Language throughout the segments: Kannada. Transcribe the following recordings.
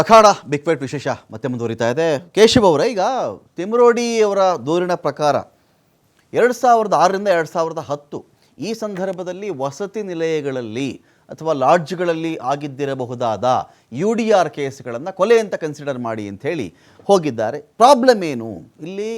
ಅಖಾಡ ಬಿಗ್ ವಿಶೇಷ ಮತ್ತೆ ಮುಂದುವರಿತಾ ಇದೆ. ಕೇಶವ್ ಅವರ, ಈಗ ತಿಮರೋಡಿ ಅವರ ದೂರಿನ ಪ್ರಕಾರ ಎರಡು ಸಾವಿರದ ಆರರಿಂದ ಎರಡು ಸಾವಿರದ ಹತ್ತು ಈ ಸಂದರ್ಭದಲ್ಲಿ ವಸತಿ ನಿಲಯಗಳಲ್ಲಿ ಅಥವಾ ಲಾಡ್ಜ್ಗಳಲ್ಲಿ ಆಗಿದ್ದಿರಬಹುದಾದ ಯು ಡಿ ಆರ್ ಕೇಸ್ಗಳನ್ನು ಕೊಲೆ ಅಂತ ಕನ್ಸಿಡರ್ ಮಾಡಿ ಅಂತ ಹೇಳಿ ಹೋಗಿದ್ದಾರೆ. ಪ್ರಾಬ್ಲಮ್ ಏನು? ಇಲ್ಲಿ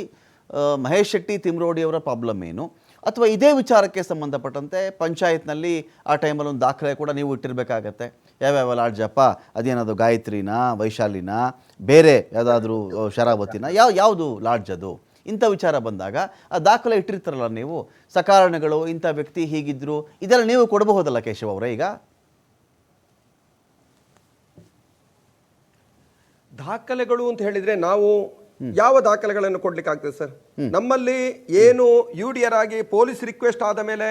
ಮಹೇಶ್ ಶೆಟ್ಟಿ, ತಿಮ್ರೋಡಿ ಅವರ ಪ್ರಾಬ್ಲಮ್ ಏನು? ಅಥವಾ ಇದೇ ವಿಚಾರಕ್ಕೆ ಸಂಬಂಧಪಟ್ಟಂತೆ ಪಂಚಾಯತ್ನಲ್ಲಿ ಆ ಟೈಮಲ್ಲಿ ಒಂದು ದಾಖಲೆ ಕೂಡ ನೀವು ಇಟ್ಟಿರಬೇಕಾಗತ್ತೆ. ಯಾವ್ಯಾವ ಲಾಡ್ಜಪ್ಪ ಅದೇನದು ಗಾಯತ್ರಿನ ವೈಶಾಲಿನಾ ಬೇರೆ ಯಾವುದಾದ್ರೂ ಶರಾವತಿನ ಯಾವ ಯಾವುದು ಲಾಡ್ಜ್ ಅದು? ಇಂಥ ವಿಚಾರ ಬಂದಾಗ ಆ ದಾಖಲೆ ಇಟ್ಟಿರ್ತಾರಲ್ಲ ನೀವು ಸಕಾರಣಗಳು ಇಂಥ ವ್ಯಕ್ತಿ ಹೀಗಿದ್ರು ಇದೆಲ್ಲ ನೀವು ಕೊಡಬಹುದಲ್ಲ ಕೇಶವ್ ಅವರೇ ಈಗ? ದಾಖಲೆಗಳು ಅಂತ ಹೇಳಿದ್ರೆ ನಾವು ಯಾವ ದಾಖಲೆಗಳನ್ನು ಕೊಡ್ಲಿಕ್ಕೆ ಆಗ್ತದೆ ಸರ್? ನಮ್ಮಲ್ಲಿ ಏನು ಯು ಡಿ ಆಗಿ ಪೊಲೀಸ್ ರಿಕ್ವೆಸ್ಟ್ ಆದ ಮೇಲೆ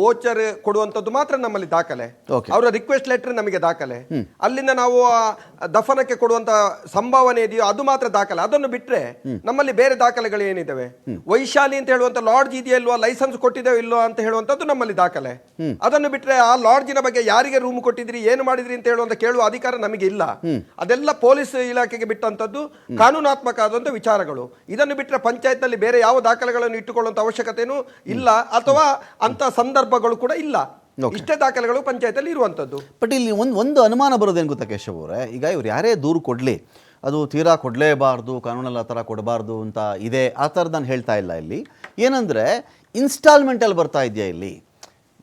ವೋಚರ್ ಕೊಡುವಂತದ್ದು ಮಾತ್ರ ನಮ್ಮಲ್ಲಿ ದಾಖಲೆ. ಅವರ ರಿಕ್ವೆಸ್ಟ್ ಲೆಟರ್ ನಮಗೆ ದಾಖಲೆ. ಅಲ್ಲಿಂದ ನಾವು ದಫನಕ್ಕೆ ಕೊಡುವಂತ ಸಂಭಾವನೆ ಇದೆಯೋ ಅದು ಮಾತ್ರ ದಾಖಲೆ. ಅದನ್ನು ಬಿಟ್ರೆ ನಮ್ಮಲ್ಲಿ ಬೇರೆ ದಾಖಲೆಗಳು ಏನಿದಾವೆ? ವೈಶಾಲಿ ಅಂತ ಹೇಳುವಂತ ಲಾಡ್ಜ್ ಇದೆಯಾ ಇಲ್ವಾ ಲೈಸೆನ್ಸ್ ಕೊಟ್ಟಿದೆಯೋ ಇಲ್ವೋ ಅಂತ ಹೇಳುವಂತದ್ದು ನಮ್ಮಲ್ಲಿ ದಾಖಲೆ. ಅದನ್ನು ಬಿಟ್ರೆ ಆ ಲಾಡ್ಜಿನ ಬಗ್ಗೆ ಯಾರಿಗೆ ರೂಮ್ ಕೊಟ್ಟಿದ್ರಿ ಏನು ಮಾಡಿದ್ರಿ ಅಂತ ಹೇಳುವಂತ ಕೇಳುವ ಅಧಿಕಾರ ನಮಗೆ ಇಲ್ಲ. ಅದೆಲ್ಲ ಪೊಲೀಸ್ ಇಲಾಖೆಗೆ ಬಿಟ್ಟಂತದ್ದು ಕಾನೂನಾತ್ಮಕ ಆದಂತ ವಿಚಾರಗಳು. ಇದನ್ನು ಬಿಟ್ಟರೆ ಪಂಚಾಯತ್ ನಲ್ಲಿ ಬೇರೆ ಯಾವ ದಾಖಲೆಗಳನ್ನು ಇಟ್ಟುಕೊಳ್ಳುವಂತ ಅವಶ್ಯಕತೆಯೂ ಇಲ್ಲ ಅಥವಾ ಅಂತ ಸಂದರ್ಭಗಳು ಕೂಡ ಇಲ್ಲ. ಇಷ್ಟೇ ದಾಖಲೆಗಳು ಪಂಚಾಯತಲ್ಲಿ ಇರುವಂಥದ್ದು. ಇರುವಂತದ್ದು ಬಟ್ ಇಲ್ಲಿ ಒಂದು ಒಂದು ಅನುಮಾನ ಬರೋದೇನು ಗೊತ್ತಾ ಕೇಶವ್ ಅವರೇ? ಈಗ ಇವ್ರು ಯಾರೇ ದೂರು ಕೊಡಲಿ ಅದು ತೀರಾ ಕೊಡಲೇಬಾರ್ದು ಕಾನೂನಲ್ಲಿ ಆ ಥರ ಕೊಡಬಾರ್ದು ಅಂತ ಇದೆ ಆ ಥರದ್ದು ನಾನು ಹೇಳ್ತಾ ಇಲ್ಲ ಇಲ್ಲಿ. ಏನಂದರೆ ಇನ್ಸ್ಟಾಲ್ಮೆಂಟಲ್ಲಿ ಬರ್ತಾ ಇದೆಯಾ ಇಲ್ಲಿ?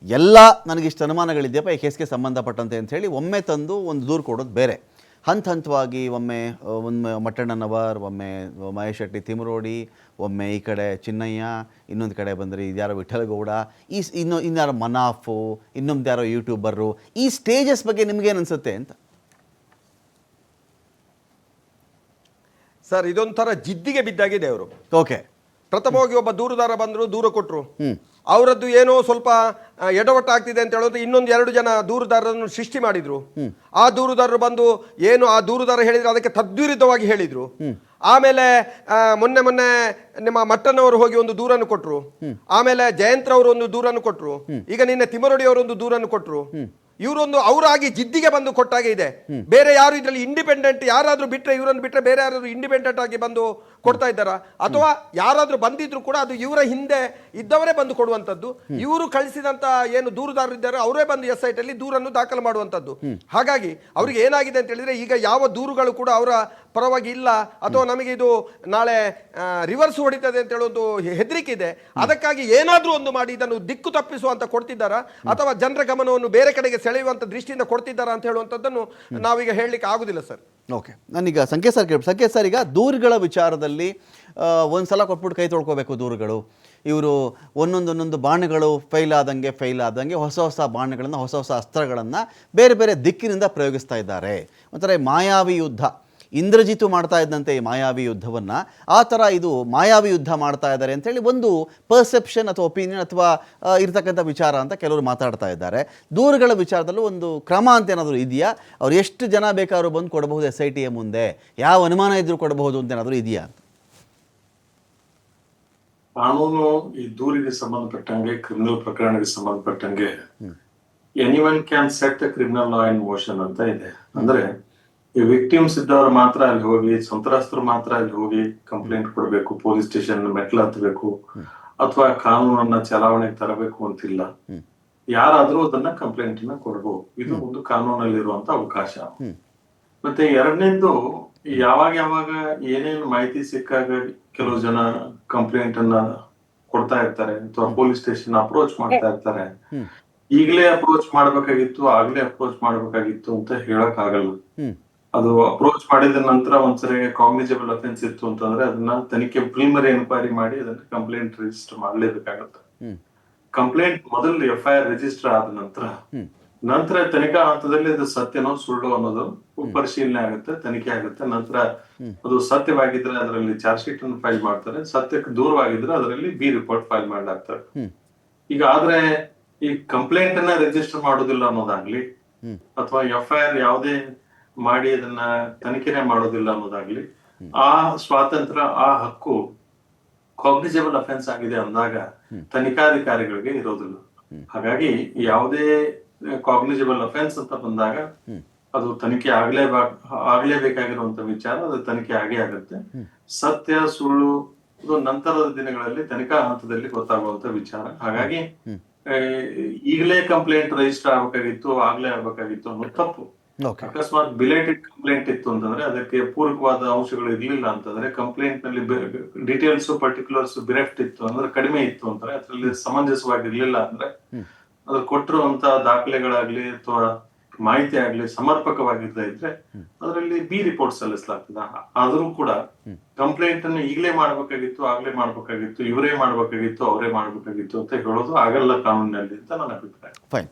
ಎಲ್ಲ ನನಗಿಷ್ಟು ಅನುಮಾನಗಳಿದೆಯಪ್ಪ ಈ ಕೇಸ್ಗೆ ಸಂಬಂಧಪಟ್ಟಂತೆ ಅಂತ ಹೇಳಿ ಒಮ್ಮೆ ತಂದು ಒಂದು ದೂರು ಕೊಡೋದು ಬೇರೆ. ಹಂತ ಹಂತವಾಗಿ ಒಮ್ಮೆ ಒಮ್ಮೆ ಮಟ್ಟಣ್ಣನವರ್ ಒಮ್ಮೆ ಮಹೇಶ್ ಶೆಟ್ಟಿ ತಿಮರೋಡಿ ಒಮ್ಮೆ ಈ ಕಡೆ ಚಿನ್ನಯ್ಯ ಇನ್ನೊಂದು ಕಡೆ ಬಂದರೆ ಇದ್ಯಾರೋ ವಿಠಲಗೌಡ ಈ ಇನ್ನು ಇನ್ಯಾರೋ ಮನಾಫು ಇನ್ನೊಂದು ಯಾರೋ ಯೂಟ್ಯೂಬರು ಈ ಸ್ಟೇಜಸ್ ಬಗ್ಗೆ ನಿಮ್ಗೇನು ಅನಿಸುತ್ತೆ ಅಂತ? ಸರ್ ಇದೊಂಥರ ಜಿದ್ದಿಗೆ ಬಿದ್ದಾಗಿದೆ ಅವರು ಓಕೆ. ಪ್ರಥಮವಾಗಿ ಒಬ್ಬ ದೂರದಾರ ಬಂದರು ದೂರ ಕೊಟ್ರು. ಅವರದ್ದು ಏನೋ ಸ್ವಲ್ಪ ಎಡವಟ್ಟಾಗ್ತಿದೆ ಎಡವಟ್ಟು ಆಗ್ತಿದೆ ಅಂತ ಹೇಳೋದು ಇನ್ನೊಂದು ಎರಡು ಜನ ದೂರುದಾರರನ್ನು ಸೃಷ್ಟಿ ಮಾಡಿದ್ರು. ಆ ದೂರುದಾರರು ಬಂದು ಏನು ಆ ದೂರುದಾರ ಹೇಳಿದ್ರು ಅದಕ್ಕೆ ತದ್ವಿರುದ್ಧವಾಗಿ ಹೇಳಿದ್ರು. ಆಮೇಲೆ ಮೊನ್ನೆ ಮೊನ್ನೆ ನಿಮ್ಮ ಮಟ್ಟನವರು ಹೋಗಿ ಒಂದು ದೂರನ್ನು ಕೊಟ್ರು. ಆಮೇಲೆ ಜಯಂತ್ರವರು ಒಂದು ದೂರನ್ನು ಕೊಟ್ರು. ಈಗ ನಿನ್ನೆ ತಿಮರಡಿ ಅವರು ಒಂದು ದೂರನ್ನು ಕೊಟ್ರು. ಇವರೊಂದು ಅವರಾಗಿ ಜಿದ್ದಿಗೆ ಬಂದು ಕೊಟ್ಟಾಗೆ ಇದೆ. ಬೇರೆ ಯಾರು ಇದರಲ್ಲಿ ಇಂಡಿಪೆಂಡೆಂಟ್ ಯಾರಾದರೂ ಬಿಟ್ಟರೆ ಇವರನ್ನು ಬಿಟ್ಟರೆ ಬೇರೆ ಯಾರಾದರೂ ಇಂಡಿಪೆಂಡೆಂಟ್ ಆಗಿ ಬಂದು ಕೊಡ್ತಾ ಇದ್ದಾರಾ? ಅಥವಾ ಯಾರಾದರೂ ಬಂದಿದ್ರು ಕೂಡ ಅದು ಇವರ ಹಿಂದೆ ಇದ್ದವರೇ ಬಂದು ಕೊಡುವಂಥದ್ದು. ಇವರು ಕಳಿಸಿದಂತ ಏನು ದೂರುದಾರರು ಇದ್ದಾರೆ ಅವರೇ ಬಂದು ಎಸ್ ಐ ಅಲ್ಲಿ ದೂರನ್ನು ದಾಖಲು ಮಾಡುವಂಥದ್ದು. ಹಾಗಾಗಿ ಅವ್ರಿಗೆ ಏನಾಗಿದೆ ಅಂತ ಹೇಳಿದ್ರೆ ಈಗ ಯಾವ ದೂರುಗಳು ಕೂಡ ಅವರ ಪರವಾಗಿ ಇಲ್ಲ. ಅಥವಾ ನಮಗೆ ಇದು ನಾಳೆ ರಿವರ್ಸ್ ಹೊಡಿತದೆ ಅಂತ ಹೇಳೋದು ಹೆದರಿಕೆ ಇದೆ. ಅದಕ್ಕಾಗಿ ಏನಾದರೂ ಒಂದು ಮಾಡಿ ಇದನ್ನು ದಿಕ್ಕು ತಪ್ಪಿಸುವಂತ ಕೊಡ್ತಿದ್ದಾರಾ? ಅಥವಾ ಜನರ ಗಮನವನ್ನು ಬೇರೆ ಕಡೆಗೆ ಸೆಳೆಯುವಂತ ದೃಷ್ಟಿಯಿಂದ ಕೊಡ್ತಿದ್ದಾರಾ ಅಂತ ಹೇಳುವಂಥದ್ದನ್ನು ನಾವೀಗ ಹೇಳಲಿಕ್ಕೆ ಆಗುದಿಲ್ಲ ಸರ್. ಓಕೆ. ನಾನೀಗ ಸಂಕೇತ್ ಸರ್ ಕೇಳಿ ಸಂಕೇತ್ ಸರ್ ಈಗ ದೂರುಗಳ ವಿಚಾರದಲ್ಲಿ ಒಂದ್ಸಲ ಒಂದು ಸಲ ಕೊಟ್ಬಿಟ್ಟು ಕೈ ತೊಳ್ಕೋಬೇಕು ದೂರುಗಳು. ಇವರು ಒಂದೊಂದೊಂದೊಂದು ಒಂದೊಂದು ಬಾಣಗಳು ಫೈಲ್ ಆದಂಗೆ ಫೈಲ್ ಆದಂಗೆ ಹೊಸ ಹೊಸ ಬಾಣಗಳನ್ನು, ಹೊಸ ಹೊಸ ಅಸ್ತ್ರಗಳನ್ನು ಬೇರೆ ಬೇರೆ ದಿಕ್ಕಿನಿಂದ ಪ್ರಯೋಗಿಸ್ತಾ ಇದ್ದಾರೆ. ಒಂಥರ ಮಾಯಾವಿ ಯುದ್ಧ. ಇಂದ್ರಜಿತು ಮಾಡ್ತಾ ಇದ್ದಂತೆ ಈ ಮಾಯಾವಿ ಯುದ್ಧವನ್ನು. ಆ ಥರ ಇದು ಮಾಯಾವಿ ಯುದ್ಧ ಮಾಡ್ತಾ ಇದ್ದಾರೆ ಅಂತೇಳಿ ಒಂದು ಪರ್ಸೆಪ್ಷನ್ ಅಥವಾ ಒಪಿನಿಯನ್ ಅಥವಾ ಇರತಕ್ಕಂಥ ವಿಚಾರ ಅಂತ ಕೆಲವರು ಮಾತಾಡ್ತಾ ಇದ್ದಾರೆ. ದೂರುಗಳ ವಿಚಾರದಲ್ಲೂ ಒಂದು ಕ್ರಮ ಅಂತ ಏನಾದರೂ ಇದೆಯಾ? ಅವ್ರು ಎಷ್ಟು ಜನ ಬೇಕಾದ್ರೂ ಬಂದು ಕೊಡಬಹುದು ಎಸ್ ಐ ಟಿಯ ಮುಂದೆ? ಯಾವ ಅನುಮಾನ ಇದ್ದರೂ ಕೊಡಬಹುದು ಅಂತ ಏನಾದರೂ ಇದೆಯಾ? ಕಾನೂನು ಈ ದೂರಿಗೆ ಸಂಬಂಧಪಟ್ಟಂಗೆ ಕ್ರಿಮಿನಲ್ ಪ್ರಕರಣಕ್ಕೆ ಸಂಬಂಧಪಟ್ಟಂಗೆ any one can set the criminal law in motion ಅಂತ ಇದೆ. ಅಂದ್ರೆ ಈ ವಿಕ್ಟಿಮ್ಸ್ ಇದ್ದವರು ಮಾತ್ರ ಅಲ್ಲಿ ಹೋಗಿ ಸಂತ್ರಸ್ತರು ಮಾತ್ರ ಅಲ್ಲಿ ಹೋಗಿ ಕಂಪ್ಲೇಂಟ್ ಕೊಡಬೇಕು ಪೊಲೀಸ್ ಸ್ಟೇಷನ್ ಮೆಟ್ಲು ಹತ್ತಬೇಕು ಅಥವಾ ಕಾನೂನನ್ನ ಚಲಾವಣೆಗೆ ತರಬೇಕು ಅಂತಿಲ್ಲ. ಯಾರಾದ್ರೂ ಅದನ್ನ ಕಂಪ್ಲೇಂಟ್ನ ಕೊಡಬಹುದು ಇದು ಒಂದು ಕಾನೂನಲ್ಲಿರುವಂತ ಅವಕಾಶ. ಮತ್ತೆ ಎರಡನೇದು ಯಾವಾಗ ಯಾವಾಗ ಏನೇನು ಮಾಹಿತಿ ಸಿಕ್ಕಾಗ ಕೆಲವು ಜನ ಕಂಪ್ಲೇಂಟ್ ಅನ್ನ ಕೊಡ್ತಾ ಇರ್ತಾರೆ ಅಥವಾ ಪೊಲೀಸ್ ಸ್ಟೇಷನ್ ಅಪ್ರೋಚ್ ಮಾಡ್ತಾ ಇರ್ತಾರೆ. ಈಗಲೇ ಅಪ್ರೋಚ್ ಮಾಡ್ಬೇಕಾಗಿತ್ತು ಆಗ್ಲೇ ಅಪ್ರೋಚ್ ಮಾಡ್ಬೇಕಾಗಿತ್ತು ಅಂತ ಹೇಳಕ್ ಆಗಲ್ಲ ಅದು ಅಪ್ರೋಚ್ ಮಾಡಿದ ನಂತರ ಒಂದ್ಸರಿ ಕಾಗ್ನಿಜಬಲ್ ಅಫೆನ್ಸ್ ಇತ್ತು ಅಂತಂದ್ರೆ ಅದನ್ನ ತನಿಖೆ ಪ್ರಿಲಿಮರಿ ಎನ್ಕ್ವೈರಿ ಮಾಡಿ ಅದನ್ನ ಕಂಪ್ಲೇಂಟ್ ರಿಜಿಸ್ಟರ್ ಮಾಡ್ಲೇಬೇಕಾಗತ್ತೆ. ಕಂಪ್ಲೇಂಟ್ ಮೊದಲು ಎಫ್ ಐ ಆರ್ ರಿಜಿಸ್ಟರ್ ಆದ ನಂತರ ನಂತರ ತನಿಖಾ ಹಂತದಲ್ಲಿ ಅದು ಸತ್ಯನೋ ಸುಳ್ಳು ಅನ್ನೋದು ಪರಿಶೀಲನೆ ಆಗುತ್ತೆ ತನಿಖೆ ಆಗುತ್ತೆ. ನಂತರ ಅದು ಸತ್ಯವಾಗಿದ್ರೆ ಅದರಲ್ಲಿ ಚಾರ್ಜ್ ಶೀಟ್ ಅನ್ನು ಫೈಲ್ ಮಾಡ್ತಾರೆ. ಸತ್ಯಕ್ಕೆ ದೂರವಾಗಿದ್ರೆ ಅದರಲ್ಲಿ ಬಿ ರಿಪೋರ್ಟ್ ಫೈಲ್ ಮಾಡಲಾಗ್ತಾರೆ ಈಗ ಆದ್ರೆ ಈ ಕಂಪ್ಲೇಂಟ್ ಅನ್ನ ರಿಜಿಸ್ಟರ್ ಮಾಡೋದಿಲ್ಲ ಅನ್ನೋದಾಗ್ಲಿ ಅಥವಾ ಎಫ್ ಐ ಆರ್ ಯಾವುದೇ ಮಾಡಿ ಅದನ್ನ ತನಿಖೆನೆ ಮಾಡೋದಿಲ್ಲ ಅನ್ನೋದಾಗ್ಲಿ ಆ ಸ್ವಾತಂತ್ರ್ಯ ಆ ಹಕ್ಕು ಕಾಗ್ನಿಜಬಲ್ ಅಫೆನ್ಸ್ ಆಗಿದೆ ಅಂದಾಗ ತನಿಖಾಧಿಕಾರಿಗಳಿಗೆ ಇರೋದಿಲ್ಲ. ಹಾಗಾಗಿ ಯಾವುದೇ ಕಾಗ್ನಿಸಬಲ್ ಅಫೆನ್ಸ್ ಅಂತ ಬಂದಾಗ ಅದು ತನಿಖೆ ಆಗ್ಲೇ ಆಗ್ಲೇಬೇಕಾಗಿರುವಂತ ವಿಚಾರ ಅದು ತನಿಖೆ ಆಗೇ ಆಗುತ್ತೆ. ಸತ್ಯ ಸುಳ್ಳು ಇದು ನಂತರದ ದಿನಗಳಲ್ಲಿ ತನಿಖಾ ಹಂತದಲ್ಲಿ ಗೊತ್ತಾಗುವಂತ ವಿಚಾರ. ಹಾಗಾಗಿ ಈಗಲೇ ಕಂಪ್ಲೇಂಟ್ ರಿಜಿಸ್ಟರ್ ಆಗ್ಬೇಕಾಗಿತ್ತು ಆಗ್ಲೇ ಆಗ್ಬೇಕಾಗಿತ್ತು ಅನ್ನೋದು ತಪ್ಪು. ಅಕಸ್ಮಾತ್ ಬಿಲೇಟೆಡ್ ಕಂಪ್ಲೇಂಟ್ ಇತ್ತು ಅಂತಂದ್ರೆ ಅದಕ್ಕೆ ಪೂರಕವಾದ ಅಂಶಗಳು ಇರ್ಲಿಲ್ಲ ಅಂತಂದ್ರೆ ಕಂಪ್ಲೇಂಟ್ನಲ್ಲಿ ಡೀಟೇಲ್ಸ್ ಪರ್ಟಿಕ್ಯುಲರ್ಸ್ ಬಿರೆಫ್ಟ್ ಇತ್ತು ಅಂದ್ರೆ ಕಡಿಮೆ ಇತ್ತು ಅಂದ್ರೆ ಅದರಲ್ಲಿ ಸಮಂಜಸವಾಗಿರ್ಲಿಲ್ಲ ಅಂದ್ರೆ ಅದ್ರ ಕೊಟ್ಟಿರುವಂತ ದಾಖಲೆಗಳಾಗ್ಲಿ ಅಥವಾ ಮಾಹಿತಿ ಆಗ್ಲಿ ಸಮರ್ಪಕವಾಗಿರ್ತಾ ಇದ್ರೆ ಅದರಲ್ಲಿ ಬಿ ರಿಪೋರ್ಟ್ ಸಲ್ಲಿಸಲಾಗ್ತದೆ. ಆದ್ರೂ ಕೂಡ ಕಂಪ್ಲೇಂಟ್ ಅನ್ನು ಈಗಲೇ ಮಾಡ್ಬೇಕಾಗಿತ್ತು ಆಗ್ಲೇ ಮಾಡ್ಬೇಕಾಗಿತ್ತು ಇವರೇ ಮಾಡ್ಬೇಕಾಗಿತ್ತು ಅವರೇ ಮಾಡ್ಬೇಕಾಗಿತ್ತು ಅಂತ ಹೇಳೋದು ಆಗಲ್ಲ ಕಾನೂನಿನಲ್ಲಿ ಅಂತ ನನ್ನ ಅಭಿಪ್ರಾಯ. ಫೈನ್